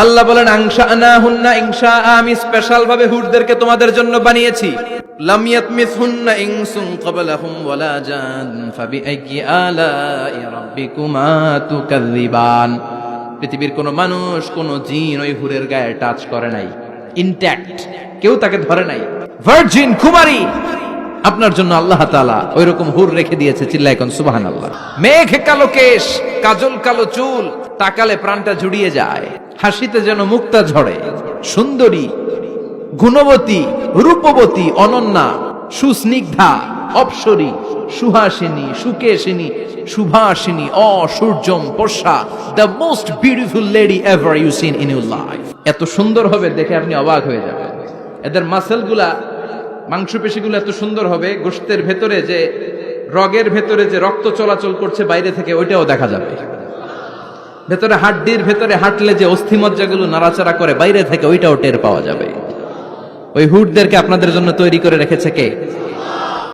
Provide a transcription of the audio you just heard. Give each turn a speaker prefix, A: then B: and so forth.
A: আল্লাহ বলেন আংশা আনা হুন্না ইংশা, আমি স্পেশাল ভাবে হুডদেরকে তোমাদের জন্য বানিয়েছি। লাম ইয়াতমিসহুন্না ইনসুন ক্বাবলাহুম ওয়ালা জান, ফাবিআইয়ি আলাই রাব্বিকুমা তুকাযযিবান। পৃথিবীর কোনো মানুষ, কোনো জিন ওই হুরের গায়ে টাচ করে নাই। ইনট্যাক্ট কেউ তাকে ধরে নাই। ভার্জিন কুমারী! আপনার জন্য আল্লাহ তাআলা ওই রকম হুর রেখে দিয়েছে, চিল্লায় কোন সুবহানাল্লাহ। মেঘ, কালো কেশ, কাজল, কালো চুল তাকালে প্রাণটা জুড়িয়ে যায়, হাসিতে যেন মুক্তা ঝরে। সুন্দরী, গুণবতী, রূপবতী, অনন্যা, সুস্নিগ্ধা, অপসরী, সুহাসিনী, সুকেশিনী সুভাষিনী অসূর্যম পোষা the most beautiful lady ever you seen in your life এত সুন্দর হবে দেখে আপনি অবাক হয়ে যাবেন। এদের মাসেলগুলা, মাংসপেশিগুলো এত সুন্দর হবে গোশতের ভেতরে যে, রগের ভেতরে যে রক্ত চলাচল করছে বাইরে থেকে, ওইটাও দেখা যাবে। ভেতরে হাড্ডির ভেতরে হাঁটলে যে অস্থিমজ্জাগুলো নাড়াচাড়া করে বাইরে থেকে ওইটাও টের পাওয়া যাবে। ওই হুডদেরকে আপনাদের জন্য তৈরি করে রেখেছে কে?